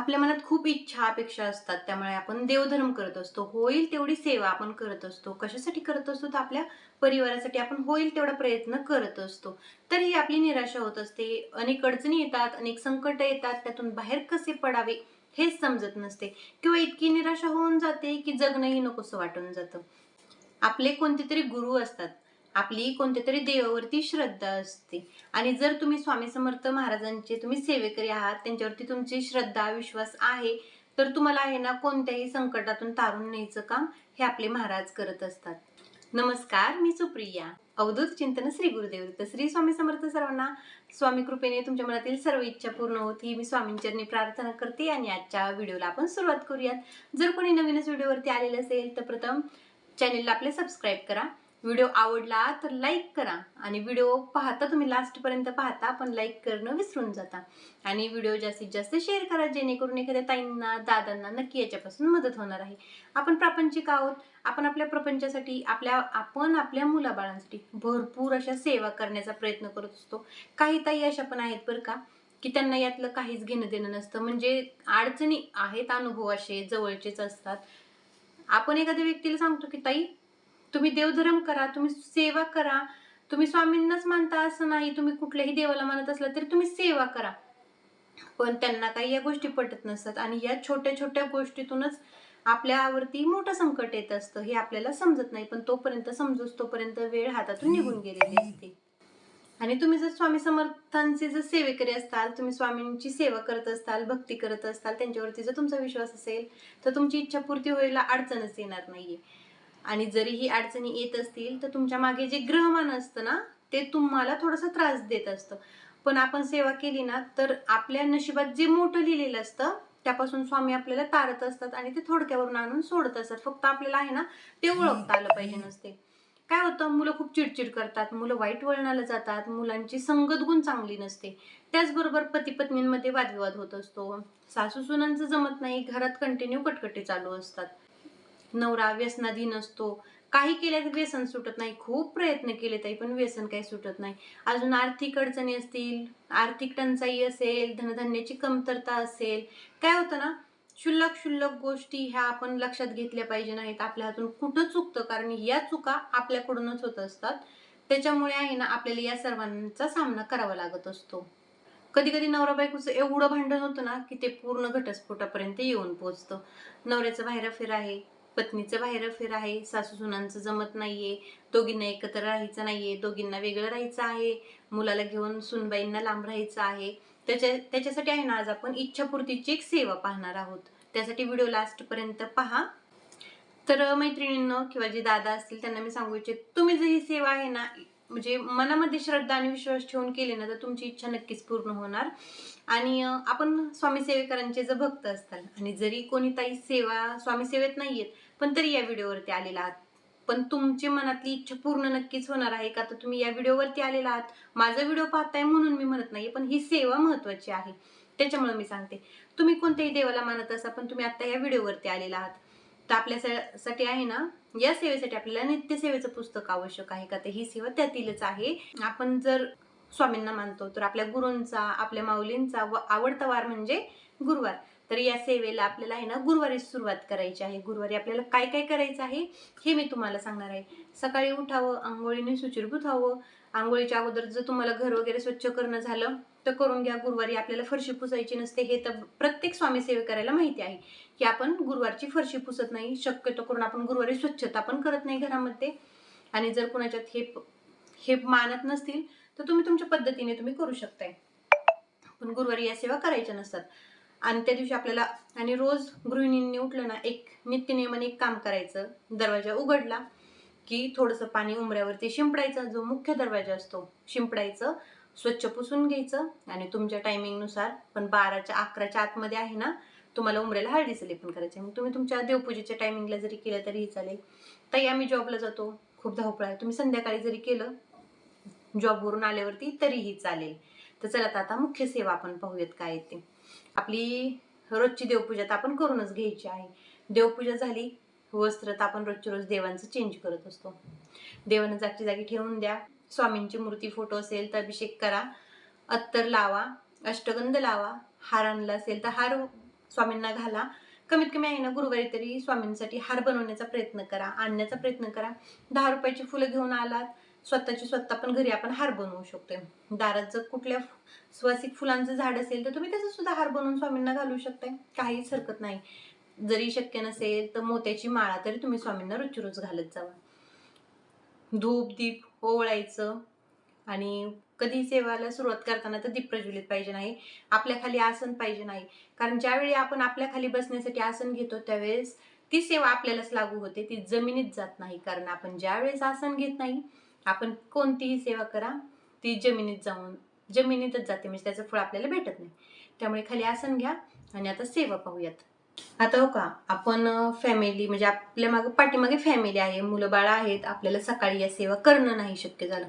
आपल्या मनात खूप इच्छा अपेक्षा असतात. त्यामुळे आपण देवधर्म करत असतो. होईल तेवढी सेवा आपण करत असतो. कशासाठी करत असतो? तर आपल्या परिवारासाठी आपण होईल तेवढा प्रयत्न करत असतो. तरीही आपली निराशा होत असते. अनेक अडचणी येतात अनेक संकट येतात. त्यातून बाहेर कसे पडावे हेच समजत नसते. किंवा इतकी निराशा होऊन जाते की जगणंही नकोसं वाटून जातं. आपले कोणते तरी गुरु असतात. आपली कोणत्या तरी देवावरती श्रद्धा असते. आणि जर तुम्ही स्वामी समर्थ महाराजांचे तुम्ही सेवेकरी आहात त्यांच्यावरती तुमची श्रद्धा विश्वास आहे तर तुम्हाला आहे ना कोणत्याही संकटातून तारून न्यायचं काम हे आपले महाराज करत असतात. नमस्कार मी सुप्रिया. अवधूत चिंतन श्री गुरुदेव श्री स्वामी समर्थ सर्वांना स्वामी कृपेने तुमच्या मनातील सर्व इच्छा पूर्ण होत ही मी स्वामींचरणी प्रार्थना करते आणि आजच्या व्हिडिओला आपण सुरुवात करूयात. जर कोणी नवीनच व्हिडिओवरती आलेले असेल तर प्रथम चॅनेलला आपले सबस्क्राईब करा. व्हिडिओ आवडला तर लाईक करा आणि व्हिडिओ पाहता तुम्ही लास्टपर्यंत पाहता पण लाईक करणं विसरून जाता. आणि व्हिडिओ जास्तीत जास्त शेअर करा जेणेकरून एखाद्या ताईंना दादांना नक्की याच्यापासून मदत होणार आहे. आपण प्रापंचिक आहोत. आपण आपल्या प्रपंचासाठी आपल्या आपण आपल्या मुलाबाळांसाठी भरपूर अशा सेवा करण्याचा प्रयत्न करत असतो. काही ताई अशा पण आहेत बरं का की त्यांना यातलं काहीच घेणं देणं नसतं. म्हणजे अडचणी आहेत अनुभव असे जवळचेच असतात. आपण एखाद्या व्यक्तीला सांगतो की ताई तुम्ही देवधर्म करा तुम्ही सेवा करा. तुम्ही स्वामींनाच मानता असं नाही तुम्ही कुठल्याही देवाला मानत असला तरी तुम्ही सेवा करा. पण त्यांना काही या गोष्टी पटत नसतात आणि या छोट्या छोट्या गोष्टीतूनच आपल्यावरती मोठं संकट येत असतं हे आपल्याला समजत नाही. पण तोपर्यंत समजूस तोपर्यंत वेळ हातातून निघून गेलेली असते. आणि तुम्ही जर स्वामी समर्थांचे जर सेवेकरी असताल तुम्ही स्वामींची सेवा करत असताल भक्ती करत असताल त्यांच्यावरती जर तुमचा विश्वास असेल तर तुमची इच्छा पूर्ती व्हायला अडचणच येणार नाहीये. आणि जरी ही अडचणी येत असतील तर तुमच्या मागे जे ग्रहमान असतं ना ते तुम्हाला थोडासा त्रास देत असतं. पण आपण सेवा केली ना तर आपल्या नशिबात जे मोठं लिहिलेलं असतं त्यापासून स्वामी आपल्याला तारत असतात आणि ते थोडक्यावरून आणून सोडत असतात. फक्त आपल्याला आहे ना ते ओळखता आलं पाहिजे नसते. काय होतं मुलं खूप चिडचिड करतात मुलं वाईट वळणाला जातात मुलांची संगत गुण चांगली नसते. त्याचबरोबर पती पत्नींमध्ये वादविवाद होत असतो. सासू सुनांचं जमत नाही घरात कंटिन्यू कटकटी चालू असतात. नवरा व्यसनाधीन असतो काही केल्यास व्यसन सुटत नाही. खूप प्रयत्न केले तरी पण व्यसन काही सुटत नाही. अजून आर्थिक अडचणी असतील आर्थिक टंचाई असेल धनधान्याची कमतरता असेल काय होतं ना क्षुल्लक क्षुल्लक गोष्टी ह्या आपण लक्षात घेतल्या पाहिजे नाहीत. आपल्या हातून कुठं चुकतं? कारण या चुका आपल्याकडूनच होत असतात. त्याच्यामुळे आहे ना आपल्याला या सर्वांचा सामना करावा लागत असतो. कधी कधी नवरा बायकोचं एवढं भांडण होतं ना की ते पूर्ण घटस्फोटापर्यंत येऊन पोहोचतं. नवऱ्याचं बाहेर फिर आहे. पत्नीचं बाहेर फेर आहे सासू सुनांचं जमत नाहीये दोघींना एकत्र राहायचं नाहीये दोघींना वेगळं राहायचं आहे मुलाला घेऊन सुनबाईंना लांब राहायचं आहे. त्याच्या त्याच्यासाठी आहे ना आज आपण इच्छापूर्तीची एक सेवा पाहणार आहोत. त्यासाठी व्हिडिओ लास्ट पर्यंत पहा. तर मैत्रिणींनो किंवा जे दादा असतील त्यांना मी सांगू इच्छित तुम्ही जर ही सेवा आहे ना म्हणजे मनामध्ये श्रद्धा आणि विश्वास ठेवून केले ना तर तुमची इच्छा नक्कीच पूर्ण होणार. आणि आपण स्वामी सेवेकरांचे जर भक्त असताल आणि जरी कोणी ताई सेवा स्वामी सेवेत नाहीयेत पण तरी या व्हिडिओवरती आलेला आहात. पण तुमची मनातली इच्छा पूर्ण नक्कीच होणार आहे का? तर तुम्ही या व्हिडिओवरती आलेला आहात. माझा व्हिडिओ पाहताय म्हणून मी म्हणत नाही पण ही सेवा महत्वाची आहे. त्याच्यामुळे मी सांगते. तुम्ही कोणत्याही देवाला मानत असा पण तुम्ही आता या व्हिडिओवरती आलेला आहात. तर आपल्यासाठी आहे ना या सेवेसाठी आपल्याला नित्य सेवेचं पुस्तक आवश्यक आहे का? तर ही सेवा त्यातीलच आहे. आपण जर स्वामींना मानतो तर आपल्या गुरूंचा आपल्या माऊलींचा व आवडता वार म्हणजे गुरुवार. तर या सेवेला आपल्याला आहे ना गुरुवारी सुरुवात करायची आहे. गुरुवारी आपल्याला काय काय करायचं आहे हे मी तुम्हाला सांगणार आहे. सकाळी उठावं आंघोळीने सुचिरभूत व्हावं. आंघोळीच्या अगोदर जर तुम्हाला घर वगैरे स्वच्छ करणं झालं तर करून घ्या. गुरुवारी आपल्याला फरशी पुसायची नसते हे तर प्रत्येक स्वामी सेवे करायला माहिती आहे की आपण गुरुवारची फरशी पुसत नाही. शक्यतो करून आपण गुरुवारी स्वच्छता पण करत नाही घरामध्ये. आणि जर कुणाच्यात हे हे मानत नसतील तर तुम्ही तुमच्या पद्धतीने तुम्ही करू शकताय. पण गुरुवारी या सेवा करायच्या नसतात. आणि त्या दिवशी आपल्याला आणि रोज गृहिणींनी उठलं ना एक नित्यनियमाने एक काम करायचं. दरवाजा उघडला की थोडंसं पाणी उमऱ्यावरती शिंपडायचं. जो मुख्य दरवाजा असतो शिंपडायचं स्वच्छ पुसून घ्यायचं. आणि तुमच्या टायमिंगनुसार पण बाराच्या अकराच्या आतमध्ये आहे ना तुम्हाला उमऱ्याला हळदीचं लेपन करायचं मग तुम्ही तुमच्या देवपूजेच्या टायमिंगला जरी केलं तरीही चालेल. ताई आम्ही जॉबला जातो. खूप धावपळ आहे. तुम्ही संध्याकाळी जरी केलं जॉबवरून आल्यावरती तरीही चालेल. तर चला आता आता मुख्य सेवा आपण पाहूयात काय येते आपली रोजची देवपूजा तर आपण करूनच घ्यायची आहे. देवपूजा झाली वस्त्र तर आपण रोजच्या रोज देवांचं चेंज करत असतो. देवानं जागची जागी ठेवून द्या. स्वामींची मूर्ती फोटो असेल तर अभिषेक करा. अत्तर लावा अष्टगंध लावा. हार आणला असेल तर हार स्वामींना घाला. कमीत कमी आहे ना गुरुवारी तरी स्वामींसाठी हार बनवण्याचा प्रयत्न करा आणण्याचा प्रयत्न करा. दहा रुपयाची फुलं घेऊन आलात स्वतःची स्वतः पण घरी आपण हार बनवू शकतोय. दारात जर कुठल्या सुवासिक फुलांचं झाड असेल तर तुम्ही त्याचा सुद्धा हार बनवून स्वामींना घालू शकताय. काहीच हरकत नाही. जरी शक्य नसेल तर मोत्याची माळा तरी तुम्ही स्वामींना रोजची रोज घालत जावा. धूप दीप ओवळायचं आणि कधी सेवाला सुरुवात करताना तर दीप प्रज्वलित पाहिजे नाही. आपल्या खाली आसन पाहिजे नाही. कारण ज्यावेळी आपण आपल्या खाली बसण्यासाठी आसन घेतो त्यावेळेस ती सेवा आपल्यालाच लागू होते. ती जमिनीत जात नाही. कारण आपण ज्यावेळेस आसन घेत नाही आपण कोणतीही सेवा करा ती जमिनीत जाऊन जमिनीतच जाते म्हणजे त्याचं फळ आपल्याला भेटत नाही. त्यामुळे खाली आसन घ्या आणि आता सेवा पाहूयात. आता हो का आपण फॅमिली म्हणजे आपल्या मागे पाठीमागे फॅमिली आहे मुलं बाळं आहेत आपल्याला सकाळी या सेवा करणं नाही शक्य झालं.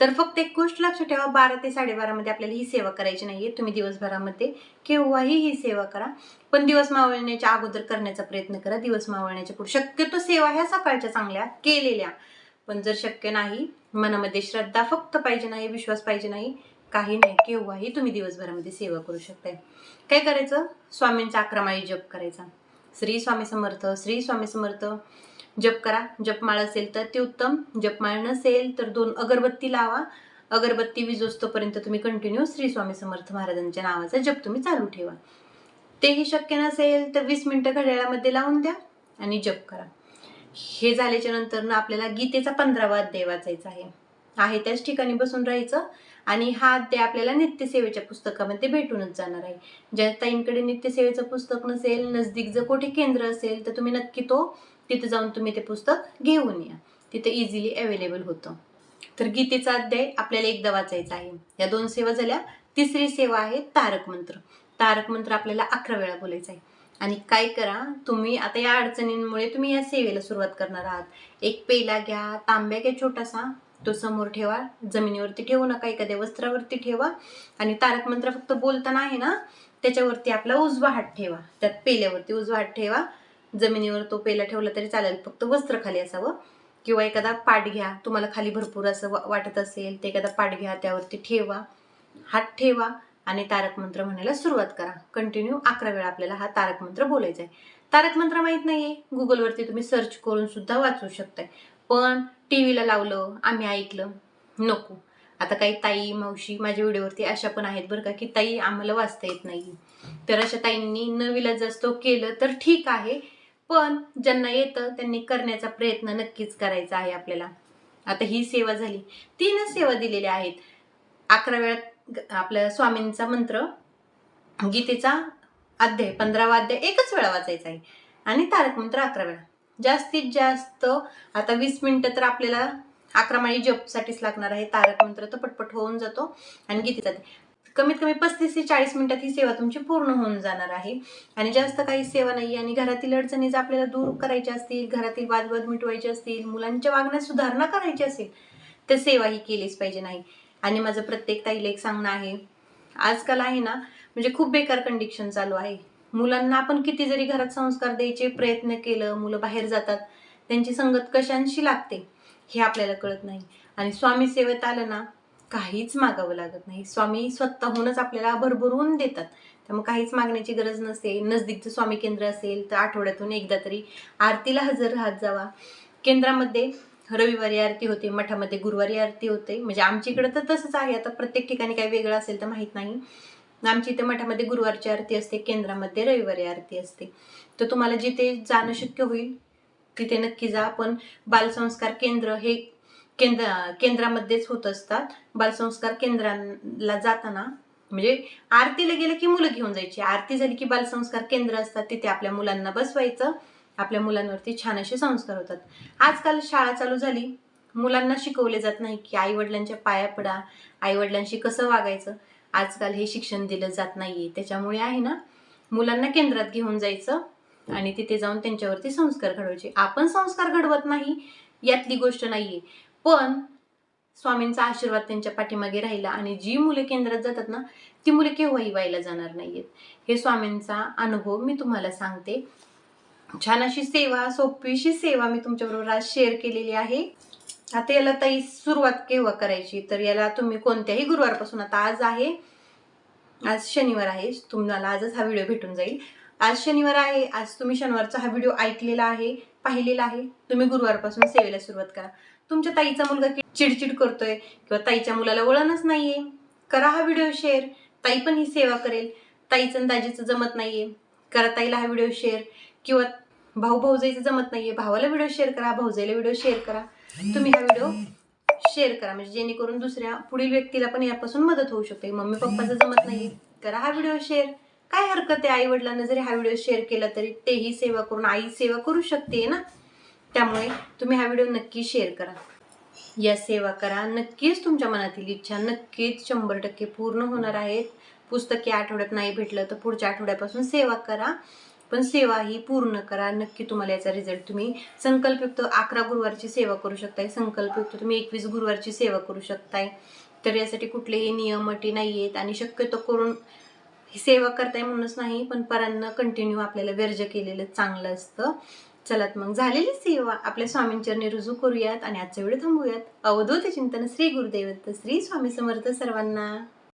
तर फक्त एक गोष्ट लक्षात ठेवा बारा ते साडेबारा मध्ये आपल्याला ही सेवा करायची नाहीये तुम्ही दिवसभरामध्ये केव्हाही ही सेवा करा. पण दिवस मावळण्याच्या अगोदर करण्याचा प्रयत्न करा दिवस मावळण्याच्या पुढे. शक्यतो सेवा ह्या सकाळच्या चांगल्या केलेल्या. पण जर शक्य नाही मनामध्ये श्रद्धा फक्त पाहिजे नाही विश्वास पाहिजे नाही काही नाही केव्हाही तुम्ही दिवसभरामध्ये सेवा करू शकताय. काय करायचं? स्वामींचा अक्रमाई जप करायचा. श्री स्वामी समर्थ श्री स्वामी समर्थ जप करा. जपमाळ असेल तर ते उत्तम. जपमाळ नसेल तर दोन अगरबत्ती लावा. अगरबत्ती विजोस्तोपर्यंत तुम्ही कंटिन्यू श्री स्वामी समर्थ महाराजांच्या नावाचा जप तुम्ही चालू ठेवा. तेही शक्य नसेल तर वीस मिनिटं घड्याळामध्ये लावून द्या आणि जप करा. हे झाल्याच्यानंतर ना आपल्याला गीतेचा पंधरावा अध्याय वाचायचा आहे. आहे त्याच ठिकाणी बसून राहायचं आणि हा अध्याय आपल्याला नित्यसेवेच्या पुस्तकामध्ये भेटूनच जाणार आहे. ज्या ताईंकडे नित्यसेवेचं पुस्तक नसेल नजदीक जर कुठे केंद्र असेल तर तुम्ही नक्की तो तिथं जाऊन तुम्ही ते पुस्तक घेऊन या. तिथे इझिली अवेलेबल होतं. तर गीतेचा अध्याय आपल्याला एकदा वाचायचा आहे. या दोन सेवा झाल्या. तिसरी सेवा आहे तारक मंत्र. तारक मंत्र आपल्याला अकरा वेळा बोलायचा आहे. आणि काय करा तुम्ही आता या अडचणींमुळे तुम्ही या सेवेला सुरुवात करणार आहात. एक पेला घ्या तांब्या घ्या छोटासा. तो समोर ठेवा जमिनीवरती ठेवू नका एखाद्या वस्त्रावरती ठेवा. आणि तारक मंत्र फक्त बोलताना आहे ना त्याच्यावरती आपला उजवा हात ठेवा. त्यात पेल्यावरती उजवा हात ठेवा. जमिनीवर तो पेला ठेवला तरी चालेल फक्त वस्त्र खाली असावं. किंवा एखादा पाठ घ्या तुम्हाला खाली भरपूर असं वा- वाटत असेल ते एखादा पाठ घ्या त्यावरती ठेवा. हात ठेवा. आणि तारक मंत्र म्हणायला सुरुवात करा. कंटिन्यू अकरा वेळा आपल्याला हा तारक मंत्र बोलायचा आहे. तारक मंत्र माहीत नाहीये. गुगलवरती तुम्ही सर्च करून सुद्धा वाचू शकताय. पण टी व्हीला लावलं आम्ही ऐकलं नको. आता काही ताई मावशी माझ्या व्हिडिओवरती अशा पण आहेत बरं का की ताई आम्हाला वाचता येत नाही तर अशा ताईंनी नवीला जास्त केलं तर ठीक आहे. पण ज्यांना येतं त्यांनी करण्याचा प्रयत्न नक्कीच करायचा आहे आपल्याला. आता ही सेवा झाली. तीनच सेवा दिलेल्या आहेत. अकरा वेळा आपल्या स्वामींचा मंत्र गीतेचा अध्याय पंधरावा अध्याय एकच वेळा वाचायचा आहे. आणि तारक मंत्र अकरा वेळा. जास्तीत जास्त आता वीस मिनटं तर आपल्याला अकरा माळी जपसाठीच लागणार आहे. तारक मंत्र तर पटपट होऊन जातो आणि गीतेचा कमीत कमी पस्तीस ते चाळीस मिनिटात ही सेवा तुमची पूर्ण होऊन जाणार आहे. आणि जास्त काही सेवा नाही आणि घरातील अडचणी जर आपल्याला दूर करायच्या असतील घरातील वादवाद मिटवायचे असतील मुलांच्या वागण्यात सुधारणा करायची असेल तर सेवा ही केलीच पाहिजे नाही. आणि माझं प्रत्येक ताईला एक सांगणं आहे आजकाल आहे ना म्हणजे खूप बेकार कंडिशन चालू आहे. मुलांना आपण किती जरी घरात संस्कार द्यायचे प्रयत्न केलं मुलं बाहेर जातात त्यांची संगत कशांशी लागते हे आपल्याला कळत नाही. आणि स्वामी सेवेत आलं ना काहीच मागावं लागत नाही. स्वामी स्वतःहूनच आपल्याला भरभरून देतात. त्यामुळे काहीच मागण्याची गरज नसते. नजदीकचं स्वामी केंद्र असेल तर आठवड्यातून एकदा तरी आरतीला हजर राहत जावा. केंद्रामध्ये रविवारी आरती होते मठामध्ये गुरुवारी आरती होते. म्हणजे आमच्या इकडे तर तसंच आहे. आता प्रत्येक ठिकाणी काही वेगळं असेल तर माहीत नाही. आमच्या इथे मठामध्ये गुरुवारची आरती असते केंद्रामध्ये रविवारी आरती असते. तर तुम्हाला जिथे जाणं शक्य होईल तिथे नक्की जा. पण बालसंस्कार केंद्र हे केंद्र केंद्रामध्येच होत असतात. बालसंस्कार केंद्राला जाताना म्हणजे आरतीला गेलं की मुलं घेऊन जायची. आरती झाली की बालसंस्कार केंद्र असतात. तिथे आपल्या मुलांना बसवायचं. आपल्या मुलांवरती छान असे संस्कार होतात. आजकाल शाळा चालू झाली. मुलांना शिकवले जात नाही की आई वडिलांच्या पाया पडा आई वडिलांशी कसं वागायचं? आजकाल हे शिक्षण दिलं जात नाहीये. त्याच्यामुळे आहे ना मुलांना केंद्रात घेऊन जायचं आणि तिथे जाऊन त्यांच्यावरती संस्कार घडवायचे. आपण संस्कार घडवत नाही यातली गोष्ट नाहीये. पण स्वामींचा आशीर्वाद त्यांच्या पाठीमागे राहिला आणि जी मुले केंद्रात जातात ना ती मुले केव्हाही व्हायला जाणार नाहीयेत. हे स्वामींचा अनुभव मी तुम्हाला सांगते. छान अशी सेवा सोपीशी सेवा मी तुमच्याबरोबर आज शेअर केलेली आहे. आता याला ताई सुरुवात केव्हा करायची? तर याला तुम्ही कोणत्याही गुरुवारपासून आता आज आहे. आज शनिवार आहे. तुम्हाला आजच हा व्हिडिओ भेटून जाईल. आज शनिवार आहे. आज तुम्ही शनिवारचा हा व्हिडिओ ऐकलेला आहे पाहिलेला आहे. तुम्ही गुरुवारपासून सेवेला सुरुवात करा. तुमच्या ताईचा मुलगा चिडचिड करतोय किंवा ताईच्या मुलाला वळणच नाहीये. करा हा व्हिडिओ शेअर ताई पण ही सेवा करेल. ताईचं दाजीचं जमत नाहीये. करा ताईला हा व्हिडिओ शेअर किंवा भाऊ भाऊजाईचं जमत नाहीये. भावाला व्हिडिओ शेअर करा भाऊजाईला व्हिडिओ शेअर करा. तुम्ही हा व्हिडिओ शेअर करा. म्हणजे जेणेकरून दुसऱ्या पुढील व्यक्तीला पण यापासून मदत होऊ शकते. मम्मी पप्पाचं जमत नाही करा हा व्हिडिओ शेअर काय हरकत आहे आई वडिलांना जरी हा व्हिडिओ शेअर केला तरी तेही सेवा करून आई सेवा करू शकते ना? त्यामुळे तुम्ही हा व्हिडिओ नक्की शेअर करा. या सेवा करा. नक्कीच तुमच्या मनातील इच्छा नक्कीच शंभर टक्के पूर्ण होणार आहेत. पुस्तके आठवड्यात नाही भेटलं तर पुढच्या आठवड्यापासून सेवा करा. पण सेवा ही पूर्ण करा. नक्की तुम्हाला याचा रिझल्ट तुम्ही संकल्पयुक्त अकरा गुरुवारची सेवा करू शकताय. संकल्पयुक्त तुम्ही एकवीस गुरुवारची सेवा करू शकताय. तर यासाठी कुठलेही नियम अटी नाही आहेत आणि शक्यतो करून ही सेवा करताय म्हणूनच नाही पण परांना कंटिन्यू आपल्याला वर्ज केलेलं चांगलं असतं. चलात मग झालेली सेवा. आपल्या स्वामींचरणी रुजू करूयात आणि आजचा व्हिडिओ थांबूयात. अवधूत चिंतन श्री गुरुदेवत्त श्री स्वामी समर्थ सर्वांना.